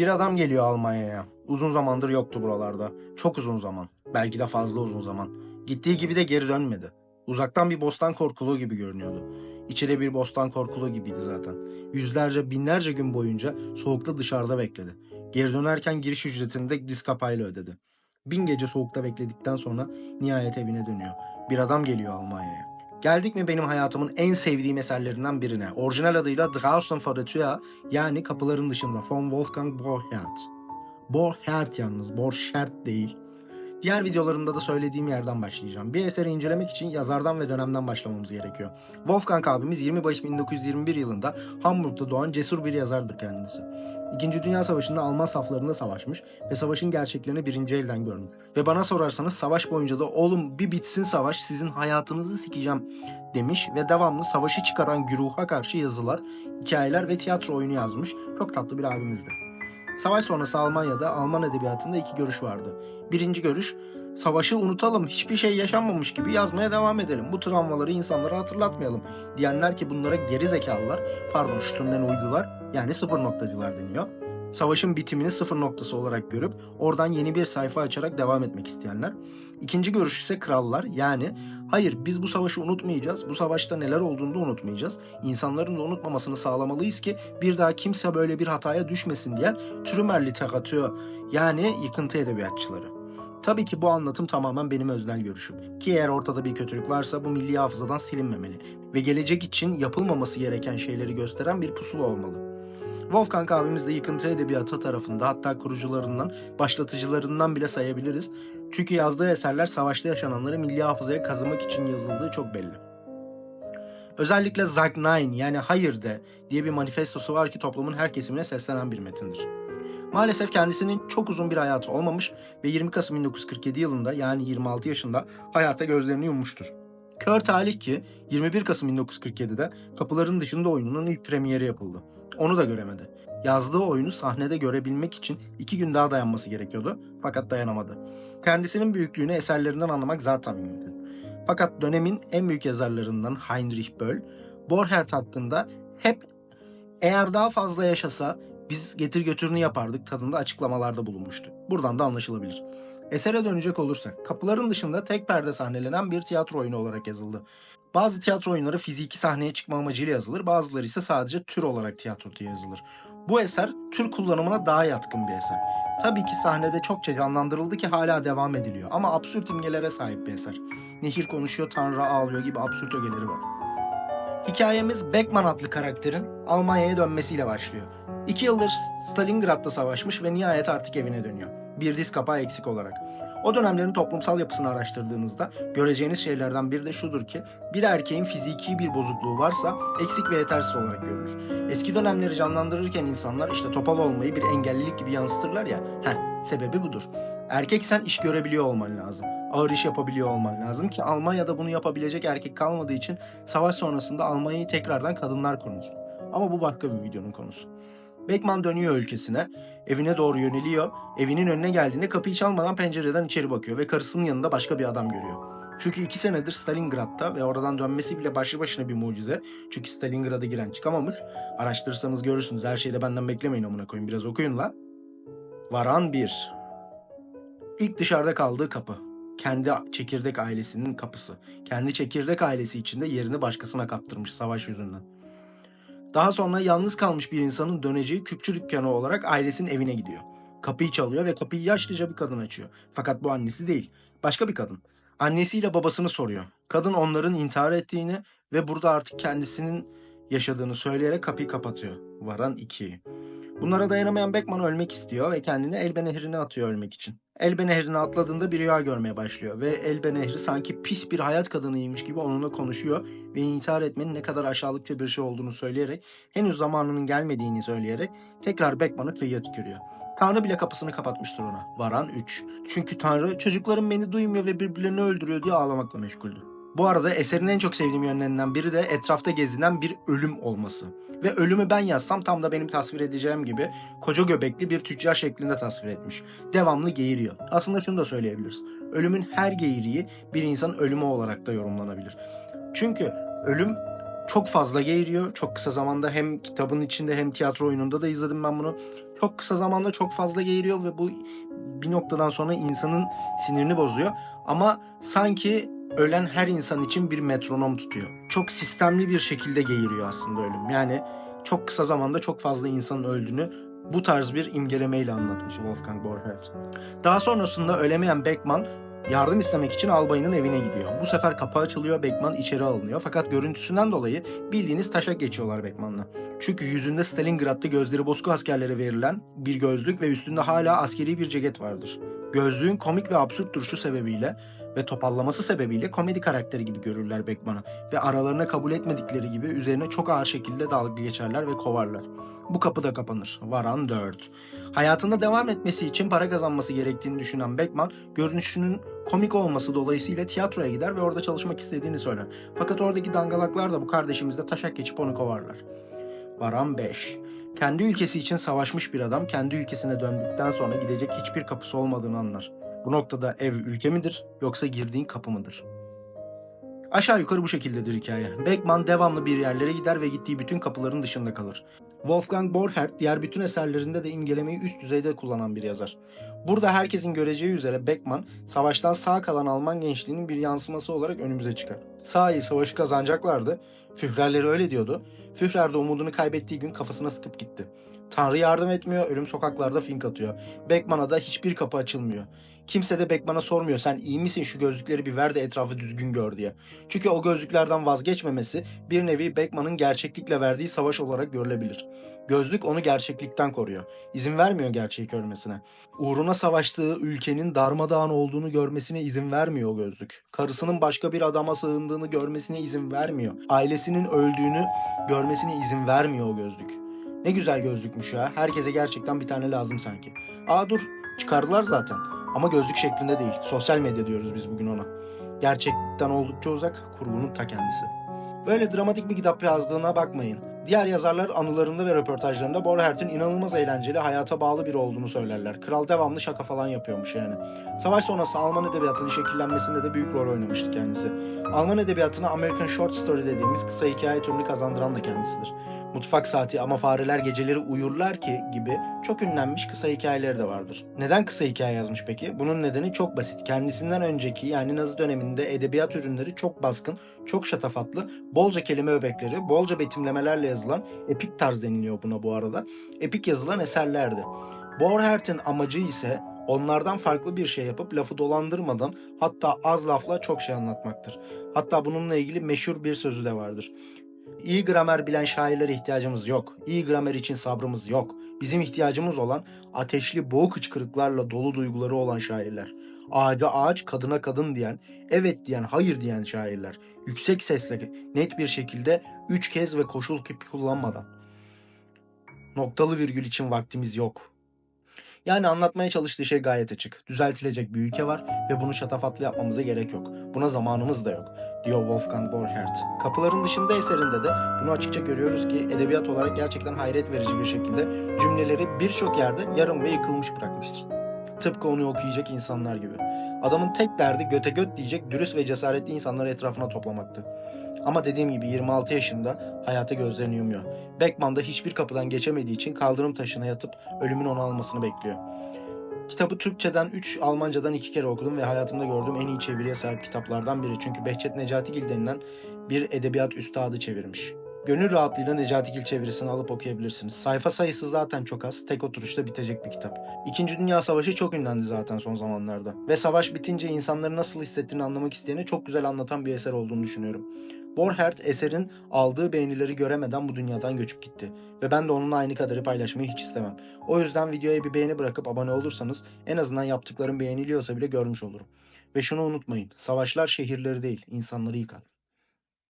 Bir adam geliyor Almanya'ya. Uzun zamandır yoktu buralarda. Çok uzun zaman. Belki de fazla uzun zaman. Gittiği gibi de geri dönmedi. Uzaktan bir bostan korkuluğu gibi görünüyordu. İçi de bir bostan korkuluğu gibiydi zaten. Yüzlerce, binlerce gün boyunca soğukta dışarıda bekledi. Geri dönerken giriş ücretini de diz kapağıyla ödedi. Bin gece soğukta bekledikten sonra nihayet evine dönüyor. Bir adam geliyor Almanya'ya. Geldik mi benim hayatımın en sevdiğim eserlerinden birine. Orijinal adıyla Draußen vor der Tür yani kapıların dışında von Wolfgang Borchardt. Borchardt yalnız, Borchardt değil. Diğer videolarımda da söylediğim yerden başlayacağım. Bir eseri incelemek için yazardan ve dönemden başlamamız gerekiyor. Wolfgang abimiz 20 Mayıs 1921 yılında Hamburg'da doğan cesur bir yazardır kendisi. İkinci Dünya Savaşı'nda Alman saflarında savaşmış ve savaşın gerçeklerini birinci elden görmüş. Ve bana sorarsanız savaş boyunca da oğlum bir bitsin savaş sizin hayatınızı sikeceğim demiş ve devamlı savaşı çıkaran güruha karşı yazılar, hikayeler ve tiyatro oyunu yazmış. Çok tatlı bir abimizdir. Savaş sonrası Almanya'da Alman edebiyatında iki görüş vardı. Birinci görüş, savaşı unutalım, hiçbir şey yaşanmamış gibi yazmaya devam edelim. Bu travmaları insanlara hatırlatmayalım. Diyenler ki bunlara geri zekalılar, pardon şütünden uydular, yani sıfır noktacılar deniyor. Savaşın bitimini sıfır noktası olarak görüp oradan yeni bir sayfa açarak devam etmek isteyenler. İkinci görüş ise krallar yani hayır biz bu savaşı unutmayacağız. Bu savaşta neler olduğunu da unutmayacağız. İnsanların da unutmamasını sağlamalıyız ki bir daha kimse böyle bir hataya düşmesin diyen Trümmer literatür yani yıkıntı edebiyatçıları. Tabii ki bu anlatım tamamen benim öznel görüşüm. Ki eğer ortada bir kötülük varsa bu milli hafızadan silinmemeli ve gelecek için yapılmaması gereken şeyleri gösteren bir pusula olmalı. Wolfgang abimiz de yıkıntı edebiyatı tarafında hatta kurucularından, başlatıcılarından bile sayabiliriz. Çünkü yazdığı eserler savaşta yaşananları milli hafızaya kazımak için yazıldığı çok belli. Özellikle Sag Nein yani hayır de diye bir manifestosu var ki toplumun her kesimine seslenen bir metindir. Maalesef kendisinin çok uzun bir hayatı olmamış ve 20 Kasım 1947 yılında yani 26 yaşında hayata gözlerini yummuştur. Kör talih ki 21 Kasım 1947'de Kapıların Dışında oyununun ilk premieri yapıldı. Onu da göremedi. Yazdığı oyunu sahnede görebilmek için iki gün daha dayanması gerekiyordu fakat dayanamadı. Kendisinin büyüklüğünü eserlerinden anlamak zaten mümkün. Fakat dönemin en büyük yazarlarından Heinrich Böll, Borchardt hakkında hep eğer daha fazla yaşasa biz getir götürünü yapardık tadında açıklamalarda bulunmuştu. Buradan da anlaşılabilir. Esere dönecek olursak, kapıların dışında tek perde sahnelenen bir tiyatro oyunu olarak yazıldı. Bazı tiyatro oyunları fiziki sahneye çıkma amacıyla yazılır, bazıları ise sadece tür olarak tiyatro diye yazılır. Bu eser tür kullanımına daha yatkın bir eser. Tabii ki sahnede çokça canlandırıldı ki hala devam ediliyor ama absürt imgelere sahip bir eser. Nehir konuşuyor, Tanrı ağlıyor gibi absürt ögeleri var. Hikayemiz Beckman adlı karakterin Almanya'ya dönmesiyle başlıyor. İki yıldır Stalingrad'da savaşmış ve nihayet artık evine dönüyor. Bir diz kapağı eksik olarak. O dönemlerin toplumsal yapısını araştırdığınızda göreceğiniz şeylerden biri de şudur ki bir erkeğin fiziki bir bozukluğu varsa eksik ve yetersiz olarak görülür. Eski dönemleri canlandırırken insanlar işte topal olmayı bir engellilik gibi yansıtırlar ya. Heh, sebebi budur. Erkeksen iş görebiliyor olman lazım. Ağır iş yapabiliyor olman lazım ki Almanya'da bunu yapabilecek erkek kalmadığı için savaş sonrasında Almanya'yı tekrardan kadınlar kurmuş. Ama bu başka bir videonun konusu. Beckman dönüyor ülkesine, evine doğru yöneliyor. Evinin önüne geldiğinde kapıyı çalmadan pencereden içeri bakıyor ve karısının yanında başka bir adam görüyor. Çünkü iki senedir Stalingrad'da ve oradan dönmesi bile başlı başına bir mucize. Çünkü Stalingrad'a giren çıkamamış. Araştırırsanız görürsünüz. Her şeyi de benden beklemeyin amına koyun. Biraz okuyun la. Varan 1. İlk dışarıda kaldığı kapı. Kendi çekirdek ailesinin kapısı. Kendi çekirdek ailesi içinde yerini başkasına kaptırmış savaş yüzünden. Daha sonra yalnız kalmış bir insanın döneceği küpçü dükkanı olarak ailesinin evine gidiyor. Kapıyı çalıyor ve kapıyı yaşlıca bir kadın açıyor. Fakat bu annesi değil, başka bir kadın. Annesiyle babasını soruyor. Kadın onların intihar ettiğini ve burada artık kendisinin yaşadığını söyleyerek kapıyı kapatıyor. Varan 2. Bunlara dayanamayan Beckman ölmek istiyor ve kendini Elbe Nehri'ne atıyor ölmek için. Elbe Nehri'ne atladığında bir rüya görmeye başlıyor ve Elbe Nehri sanki pis bir hayat kadınıymış gibi onunla konuşuyor ve intihar etmenin ne kadar aşağılıkça bir şey olduğunu söyleyerek, henüz zamanının gelmediğini söyleyerek tekrar Beckman'ı kıyıya tükürüyor. Tanrı bile kapısını kapatmıştır ona. Varan 3. Çünkü Tanrı çocuklarım beni duymuyor ve birbirlerini öldürüyor diye ağlamakla meşguldü. Bu arada eserin en çok sevdiğim yönlerinden biri de etrafta gezinen bir ölüm olması. Ve ölümü ben yazsam tam da benim tasvir edeceğim gibi koca göbekli bir tüccar şeklinde tasvir etmiş. Devamlı geğiriyor. Aslında şunu da söyleyebiliriz. Ölümün her geğiriği bir insanın ölümü olarak da yorumlanabilir. Çünkü ölüm Çok fazla geğiriyor. Çok kısa zamanda hem kitabın içinde hem tiyatro oyununda da izledim ben bunu. Çok kısa zamanda çok fazla geğiriyor ve bu bir noktadan sonra insanın sinirini bozuyor. Ama sanki ölen her insan için bir metronom tutuyor. Çok sistemli bir şekilde geğiriyor aslında ölüm. Yani çok kısa zamanda çok fazla insanın öldüğünü bu tarz bir imgelemeyle anlatmış Wolfgang Borchardt. Daha sonrasında ölemeyen Beckman yardım istemek için albayının evine gidiyor. Bu sefer kapı açılıyor, Beckman içeri alınıyor. Fakat görüntüsünden dolayı bildiğiniz taşak geçiyorlar Beckman'la. Çünkü yüzünde Stalingrad'da gözleri bozuk askerlere verilen bir gözlük ve üstünde hala askeri bir ceket vardır. Gözlüğün komik ve absürt duruşu sebebiyle ve topallaması sebebiyle komedi karakteri gibi görürler Beckman'ı ve aralarına kabul etmedikleri gibi üzerine çok ağır şekilde dalga geçerler ve kovarlar. Bu kapı da kapanır. Varan 4. Hayatında devam etmesi için para kazanması gerektiğini düşünen Beckman, görünüşünün komik olması dolayısıyla tiyatroya gider ve orada çalışmak istediğini söyler. Fakat oradaki dangalaklar da bu kardeşimizle taşak geçip onu kovarlar. Varan 5. Kendi ülkesi için savaşmış bir adam kendi ülkesine döndükten sonra gidecek hiçbir kapısı olmadığını anlar. Bu noktada ev ülke midir yoksa girdiğin kapı mıdır? Aşağı yukarı bu şekildedir hikaye. Beckman devamlı bir yerlere gider ve gittiği bütün kapıların dışında kalır. Wolfgang Borchardt diğer bütün eserlerinde de imgelemeyi üst düzeyde kullanan bir yazar. Burada herkesin göreceği üzere Beckman, savaştan sağ kalan Alman gençliğinin bir yansıması olarak önümüze çıkar. Sahi savaşı kazanacaklardı. Führerleri öyle diyordu. Führer de umudunu kaybettiği gün kafasına sıkıp gitti. Tanrı yardım etmiyor, ölüm sokaklarda fink atıyor. Beckman'a da hiçbir kapı açılmıyor. Kimse de Beckman'a sormuyor sen iyi misin şu gözlükleri bir ver de etrafı düzgün gör diye. Çünkü o gözlüklerden vazgeçmemesi bir nevi Beckman'ın gerçeklikle verdiği savaş olarak görülebilir. Gözlük onu gerçeklikten koruyor. İzin vermiyor gerçeği görmesine. Uğruna savaştığı ülkenin darmadağın olduğunu görmesine izin vermiyor o gözlük. Karısının başka bir adama sığındığını görmesine izin vermiyor. Ailesinin öldüğünü görmesine izin vermiyor o gözlük. Ne güzel gözlükmüş ya. Herkese gerçekten bir tane lazım sanki. Aa dur çıkardılar zaten. Ama gözlük şeklinde değil. Sosyal medya diyoruz biz bugün ona. Gerçekten oldukça uzak, kurgunun ta kendisi. Böyle dramatik bir kitap yazdığına bakmayın. Diğer yazarlar anılarında ve röportajlarında Borchert'in inanılmaz eğlenceli, hayata bağlı biri olduğunu söylerler. Kral devamlı şaka falan yapıyormuş yani. Savaş sonrası Alman edebiyatının şekillenmesinde de büyük rol oynamıştı kendisi. Alman edebiyatına American Short Story dediğimiz kısa hikaye türünü kazandıran da kendisidir. Mutfak Saati ama fareler geceleri uyurlar ki gibi çok ünlenmiş kısa hikayeleri de vardır. Neden kısa hikaye yazmış peki? Bunun nedeni çok basit. Kendisinden önceki yani Nazi döneminde edebiyat ürünleri çok baskın, çok şatafatlı, bolca kelime öbekleri, bolca betimlemelerle yazılan epik tarz deniliyor buna bu arada. Epik yazılan eserlerdi. Borchert'in amacı ise onlardan farklı bir şey yapıp lafı dolandırmadan hatta az lafla çok şey anlatmaktır. Hatta bununla ilgili meşhur bir sözü de vardır. İyi gramer bilen şairlere ihtiyacımız yok. İyi gramer için sabrımız yok. Bizim ihtiyacımız olan ateşli boğuk hıçkırıklarla dolu duyguları olan şairler. Ağaca ağaç, kadına kadın diyen, evet diyen, hayır diyen şairler. Yüksek sesle, net bir şekilde üç kez ve koşul kipi kullanmadan. Noktalı virgül için vaktimiz yok. Yani anlatmaya çalıştığı şey gayet açık. Düzeltilecek bir ülke var ve bunu şatafatlı yapmamıza gerek yok. Buna zamanımız da yok, diyor Wolfgang Borchardt. Kapıların dışında eserinde de bunu açıkça görüyoruz ki edebiyat olarak gerçekten hayret verici bir şekilde cümleleri birçok yerde yarım ve yıkılmış bırakmıştır. Tıpkı onu okuyacak insanlar gibi. Adamın tek derdi göte göt diyecek dürüst ve cesaretli insanları etrafına toplamaktı. Ama dediğim gibi 26 yaşında hayata gözlerini yumuyor. Beckman da hiçbir kapıdan geçemediği için kaldırım taşına yatıp ölümün onu almasını bekliyor. Kitabı Türkçeden 3, Almancadan 2 kere okudum ve hayatımda gördüğüm en iyi çeviriye sahip kitaplardan biri. Çünkü Behçet Necatigil denilen bir edebiyat üstadı çevirmiş. Gönül rahatlığıyla Necatigil çevirisini alıp okuyabilirsiniz. Sayfa sayısı zaten çok az, tek oturuşta bitecek bir kitap. İkinci Dünya Savaşı çok ünlendi zaten son zamanlarda. Ve savaş bitince insanları nasıl hissettiğini anlamak isteyene çok güzel anlatan bir eser olduğunu düşünüyorum. Borchardt eserin aldığı beğenileri göremeden bu dünyadan göçüp gitti. Ve ben de onunla aynı kadarı paylaşmayı hiç istemem. O yüzden videoya bir beğeni bırakıp abone olursanız en azından yaptıklarım beğeniliyorsa bile görmüş olurum. Ve şunu unutmayın, savaşlar şehirleri değil, insanları yıkar.